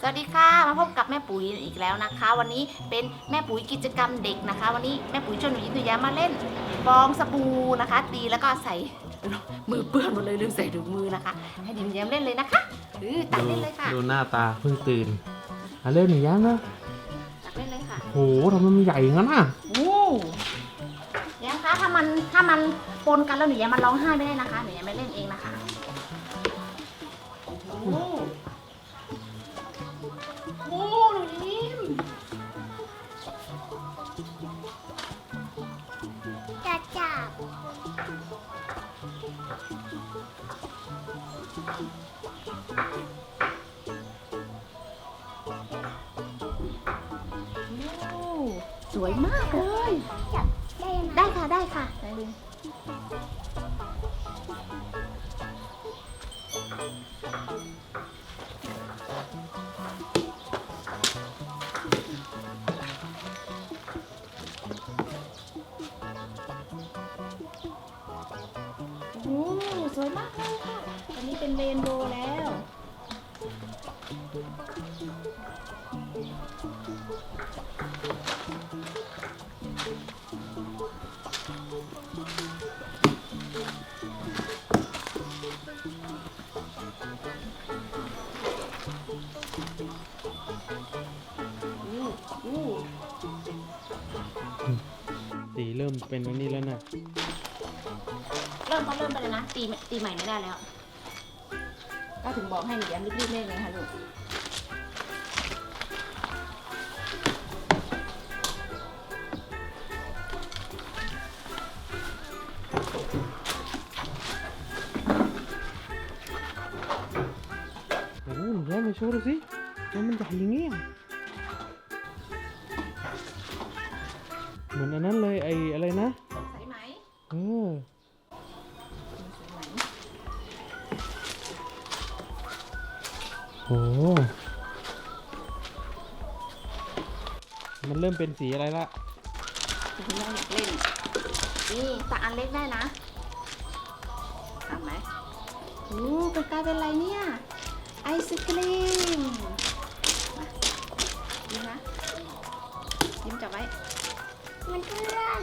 สวัสดีค่ะมาพบกับแม่ปุ๋ยอีกแล้วนะคะ วันนี้เป็นแม่ปุ๋ยกิจกรรมเด็กนะคะ วันนี้แม่ปุ๋ยชวนหนูยิ้มหนูแย้มมาเล่นฟองสบู่นะคะตีแล้วก็ใส่มือเปื้อนหมดเลยลืมใส่ถุงมือนะคะ ให้ดิมแย้มเล่นเลยนะคะเออตักเล่นเลยค่ะดูหน้าตาเพิ่งตื่นอะเล่นหนูแย้มนะตักเล่นเลยค่ะโหทำไมมันใหญ่งั้นอะโอ้แย้มคะถ้ามันถ้ามันปนกันแล้วหนูแย้มมันร้องไห้ไม่ได้นะคะหนูแย้มไม่เล่นเองนะคะโอ้ โหโอ้หนูยิ้มจับจับโอ้สวยมากเลย จับได้ไหมได้ค่ะได้ค่ะ ได้เลย เป็นเรนโบว์แล้วอู้อู้สีเริ่มเป็นอันนี้แล้วนะ เริ่มเขาเริ่มไปเลยนะ ตีไม่ตีใหม่ไม่ได้แล้ว ก็ถึงบอกให้หนูย้ำรีบๆเล่นเลยค่ะลูกโอ้โหหนูแย้มมาโชว์ดูสิมันมันใหญ่อย่างงี้อะเหมือนอันนั้นเลยไอ้อะไรนะ ใส่ไหม เออ โห มันเริ่มเป็นสีอะไรละถึงเราอยากเล่น นี่ตักอันเล็กได้นะทำไหมโอ้เป็นกลายเป็นอะไรเนี่ย ไอศครีมมายิ้มนะยิ้มจับไว้ มันเพื่อน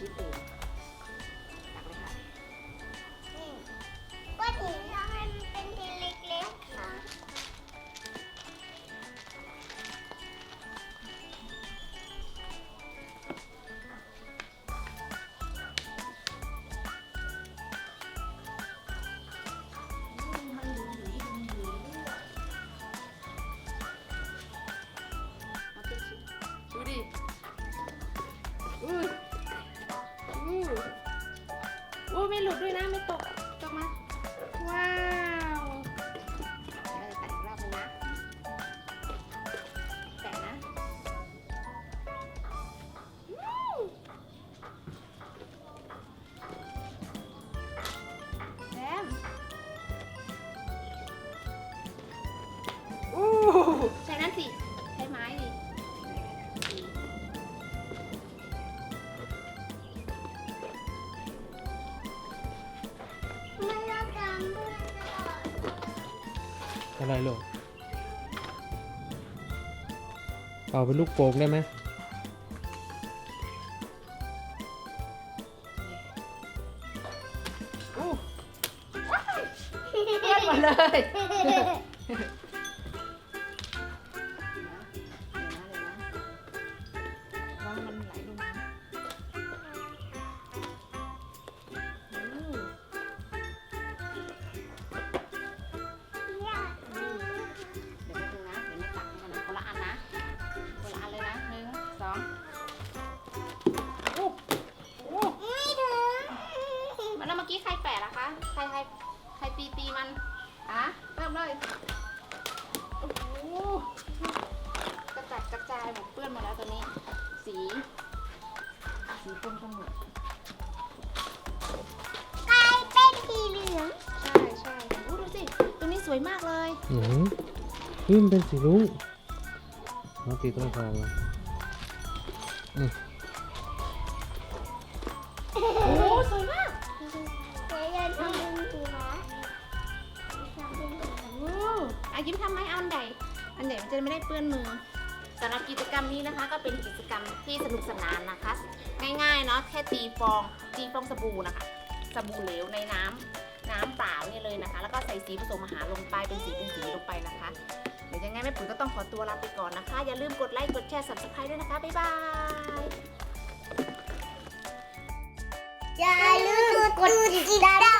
ชิ้นอื่น อู้อู้ไม่หลุดด้วยนะไม่ตก อะไรหรอกเป่าเป็นลูกโป่งได้ไหมอู้ว้ายนหมดเลย ไหนเฮ้ยมันเป็นสีรุ้งมาตีต้นคอมาอืมโอ้สวยมากเดี๋ยวจะทำเป็นสีม้าทำเป็นสีม้าโอ้อายิ้มทำไหมเอาอันใหญ่อันใหญ่มันจะไม่ได้เปื้อนมือสำหรับกิจกรรมนี้นะคะ ก็เป็นกิจกรรมที่สนุกสนานนะคะ ง่ายๆเนาะแค่ตีฟองตีฟองสบู่นะคะสบู่เหลวในน้ำ น้ำเปล่าเนี่ยเลยนะคะ แล้วก็ใส่สีผสมอาหารลงไปเป็นสีเป็นสีลงไปนะคะ เดี๋ยวยังไงแม่ปุ๋ยก็ต้องขอตัวลาไปก่อนนะคะ อย่าลืมกดไลค์กดแชร์ subscribe ด้วยนะคะ บ๊ายบาย อย่าลืมกดติดตาม